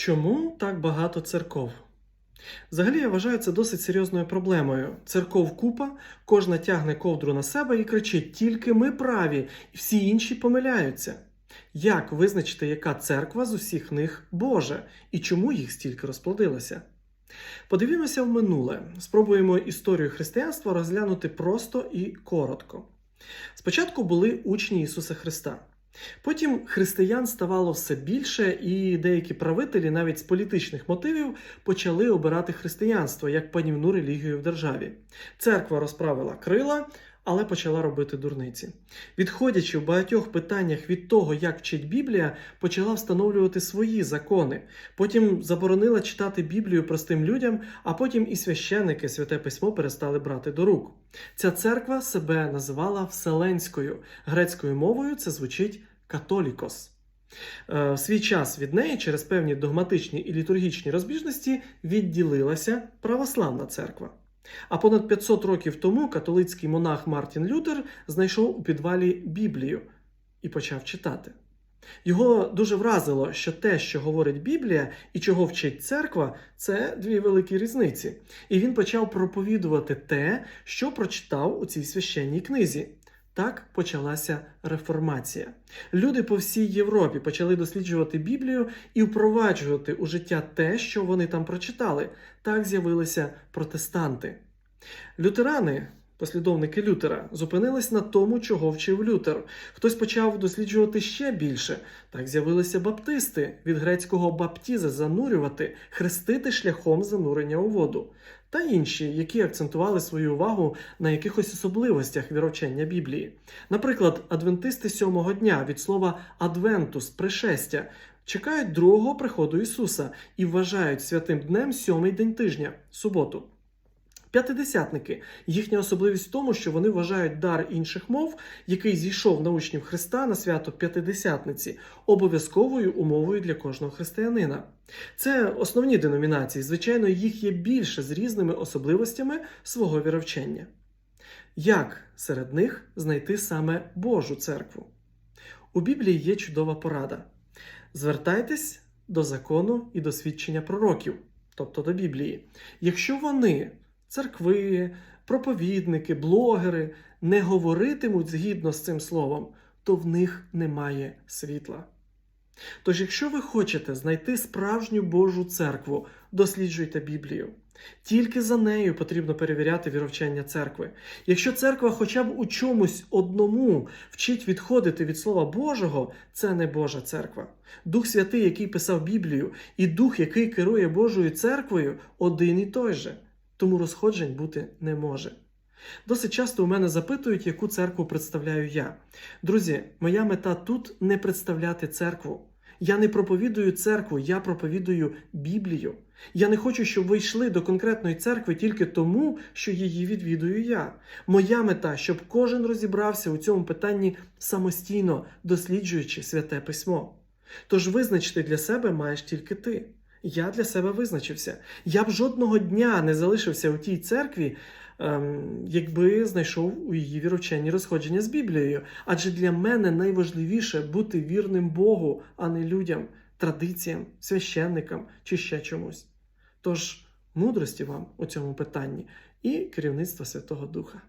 Чому так багато церков? Взагалі, я вважаю це досить серйозною проблемою. Церков купа, кожна тягне ковдру на себе і кричить: тільки ми праві, і всі інші помиляються. Як визначити, яка церква з усіх них Божа і чому їх стільки розплодилося? Подивімося в минуле. Спробуємо історію християнства розглянути просто і коротко. Спочатку були учні Ісуса Христа. Потім християн ставало все більше, і деякі правителі, навіть з політичних мотивів, почали обирати християнство як панівну релігію в державі. Церква розправила крила, але почала робити дурниці. Відходячи в багатьох питаннях від того, як вчить Біблія, почала встановлювати свої закони. Потім заборонила читати Біблію простим людям, а потім і священники святе письмо перестали брати до рук. Ця церква себе називала Вселенською. Грецькою мовою це звучить католікос. Е, В свій час від неї через певні догматичні і літургічні розбіжності відділилася православна церква. А понад 500 років тому католицький монах Мартін Лютер знайшов у підвалі Біблію і почав читати. Його дуже вразило, що те, що говорить Біблія і чого вчить церква, це дві великі різниці. І він почав проповідувати те, що прочитав у цій священній книзі. Так почалася реформація. Люди по всій Європі почали досліджувати Біблію і впроваджувати у життя те, що вони там прочитали. Так з'явилися протестанти. Лютерани, послідовники Лютера, зупинились на тому, чого вчив Лютер. Хтось почав досліджувати ще більше. Так з'явилися баптисти від грецького баптізе занурювати, хрестити шляхом занурення у воду. Та інші, які акцентували свою увагу на якихось особливостях віровчення Біблії. Наприклад, адвентисти сьомого дня від слова адвентус пришестя чекають другого приходу Ісуса і вважають святим днем сьомий день тижня суботу. П'ятидесятники. Їхня особливість в тому, що вони вважають дар інших мов, який зійшов на учнів Христа на свято П'ятидесятниці, обов'язковою умовою для кожного християнина. Це основні деномінації. Звичайно, їх є більше з різними особливостями свого віровчення. Як серед них знайти саме Божу церкву? У Біблії є чудова порада. Звертайтесь до закону і до свідчення пророків, тобто до Біблії. Якщо вони церкви, проповідники, блогери не говоритимуть згідно з цим словом, то в них немає світла. Тож, якщо ви хочете знайти справжню Божу церкву, досліджуйте Біблію. Тільки за нею потрібно перевіряти віровчення церкви. Якщо церква хоча б у чомусь одному вчить відходити від Слова Божого, це не Божа церква. Дух Святий, який писав Біблію, і Дух, який керує Божою церквою, один і той же тому розходжень бути не може. Досить часто у мене запитують, яку церкву представляю я. Друзі, моя мета тут не представляти церкву. Я не проповідую церкву, я проповідую Біблію. Я не хочу, щоб ви йшли до конкретної церкви тільки тому, що її відвідую я. Моя мета, щоб кожен розібрався у цьому питанні самостійно, досліджуючи святе письмо. Тож визначити для себе маєш тільки ти. Я для себе визначився. Я б жодного дня не залишився у тій церкві, ем, якби знайшов у її вірученні розходження з Біблією. Адже для мене найважливіше бути вірним Богу, а не людям, традиціям, священникам чи ще чомусь. Тож, мудрості вам у цьому питанні і керівництва Святого Духа.